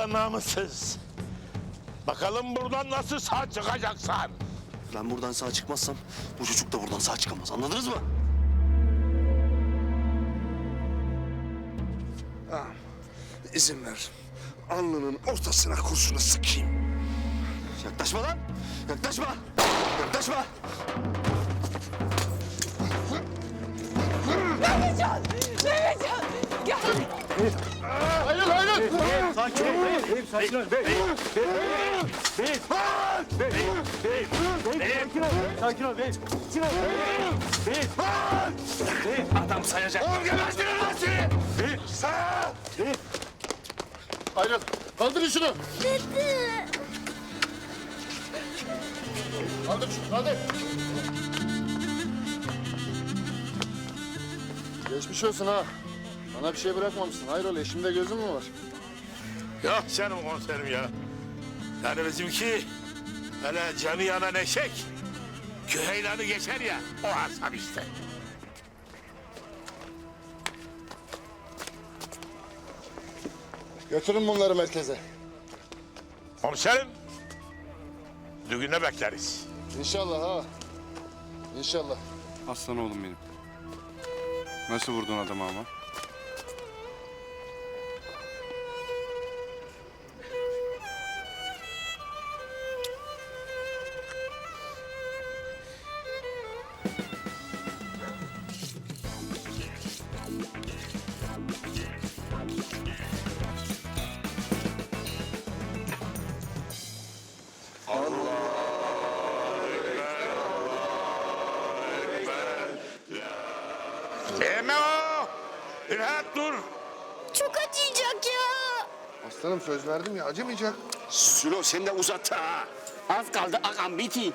Ulan namussuz. Bakalım buradan nasıl sağ çıkacaksın? Ben buradan sağ çıkmazsam bu çocuk da buradan sağ çıkamaz. Anladınız mı? İzin ver. Alnının ortasına kurşunu sıkayım. Yaklaşma lan! Yaklaşma! Yaklaşma! Mehmetcan! Mehmetcan! Gel! Adam sayacak. Oğlum gebertirim lan seni. Sağ. Ayrıl. Kaldırın şunu. Kaldır şunu. Kaldır. Geçmiş olsun ha. Bana bir şey bırakmamışsın. Hayrola eşimde gözün mü var? Yok canım komiserim ya. Yani bizimki öyle canı yanan eşek. Küheylanı geçer ya. O asam işte. Götürün bunları merkeze. Komiserim. Düğüne bekleriz. İnşallah ha. İnşallah. Aslan oğlum benim. Nasıl vurdun adamı ama? Eme o. İlhat dur. Çok acıyacak ya. Aslanım söz verdim ya acımayacak. Sülo sen de uzat ha. Az kaldı ağam biti.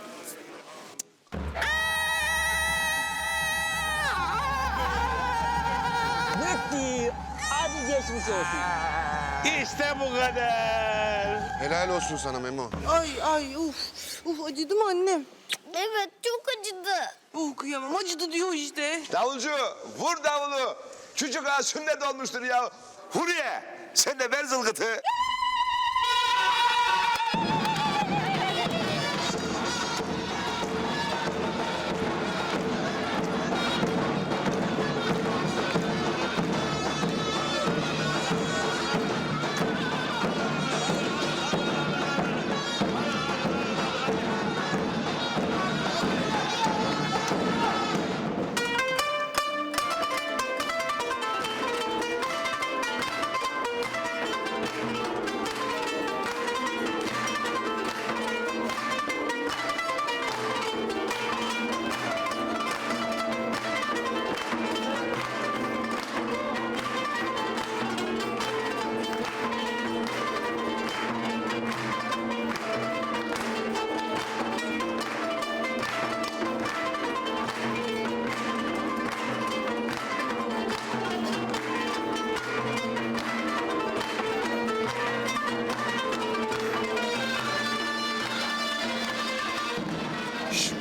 Bitti. Hadi geçmiş olsun. İşte bu kadar. Helal olsun sana Memo. Ay ay uf. Uf acıdı mı annem? Evet çok acıdı. Oh kıyamam acıdı diyor işte. Davulcu vur davulu. Çocuk ha sünnet olmuştur ya. Huriye sen de ver zılgıtı.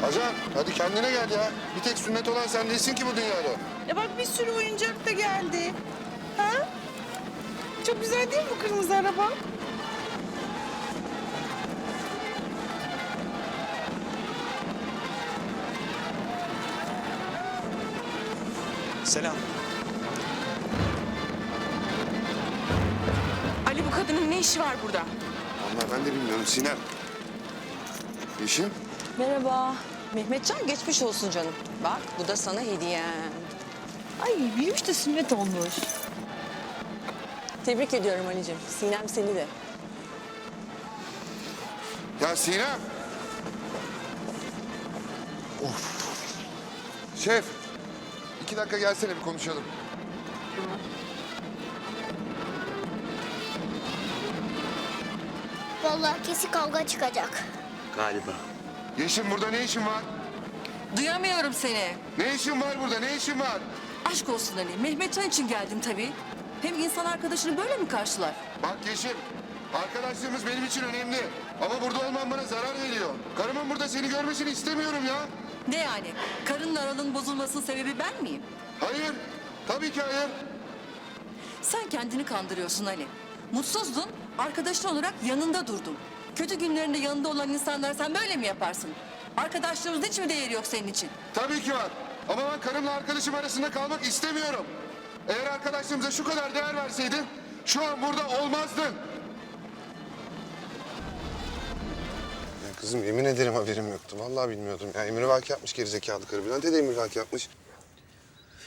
Şş, Ajan hadi kendine gel ya. Bir tek sünnet olan sen değilsin ki bu dünyada. Ya bak bir sürü oyuncak da geldi. Ha? Çok güzel değil mi bu kırmızı araba? Selam. Ali bu kadının ne işi var burada? Vallahi ben de bilmiyorum Sinem. Yeşim. Merhaba. Mehmetcan geçmiş olsun canım. Bak bu da sana hediyem. Ay büyümüş de sünnet olmuş. Tebrik ediyorum Ali'cim. Sinem seni de. Ya Sinem. Of. Şef. iki dakika gelsene bir konuşalım. Vallahi kesin kavga çıkacak. Galiba. Yeşim burada ne işin var? Duyamıyorum seni. Ne işin var burada? Ne işin var? Aşk olsun Ali. Mehmetcan için geldim tabii. Hem insan arkadaşını böyle mi karşılar? Bak Yeşim. Arkadaşlığımız benim için önemli. Ama burada olman bana zarar veriyor. Karımın burada seni görmesini istemiyorum ya. Ne yani? Karınla aranın bozulmasının sebebi ben miyim? Hayır. Tabii ki hayır. Sen kendini kandırıyorsun Ali. Mutsuzdun Arkadaşın olarak yanında durdum. Kötü günlerinde yanında olan insanlar sen böyle mi yaparsın? Arkadaşlarımızın hiç mi değeri yok senin için? Tabii ki var. Ama ben karımla arkadaşım arasında kalmak istemiyorum. Eğer arkadaşlığımıza şu kadar değer verseydin şu an burada olmazdın. Ya kızım yemin ederim haberim yoktu. Vallahi bilmiyordum. Ya emir vaki yapmış gerizekalı karı. Bülent'e de emir vaki yapmış.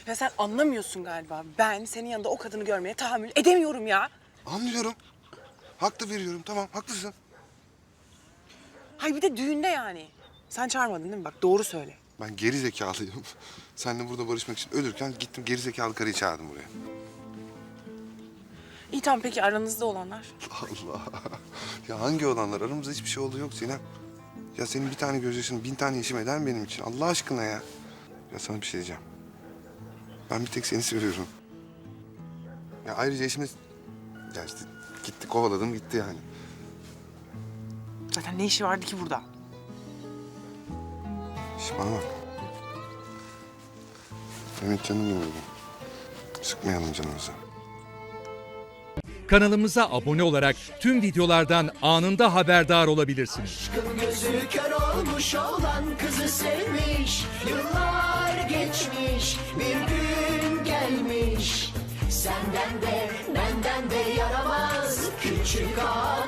Ya sen anlamıyorsun galiba. Ben senin yanında o kadını görmeye tahammül edemiyorum ya. Anlıyorum. Haklı veriyorum. Tamam haklısın. Hay bir de düğünde yani. Sen çağırmadın değil mi? Bak doğru söyle. Ben geri zekalıyım. Seninle burada barışmak için ölürken gittim geri zekalı karıyı çağırdım buraya. İyi tamam peki aranızda olanlar? Allah. Ya hangi olanlar? Aramızda hiçbir şey oldu yok Sinem. Ya senin bir tane gözyaşın bin tane işim eder mi benim için? Allah aşkına ya. Ya sana bir şey diyeceğim. Ben bir tek seni seviyorum. Ya ayrıca eşimiz... Ya işte gitti kovaladım gitti yani. Zaten ne işi vardı ki burada? Şş bana bak. Benim hiç canım yanıyor. Sıkmayalım canımızı. Kanalımıza abone olarak tüm videolardan anında haberdar olabilirsiniz. Gözü kör olmuş olan kızı sevmiş. Yıllar geçmiş bir gün gelmiş. Senden de benden de yaramaz küçük ağa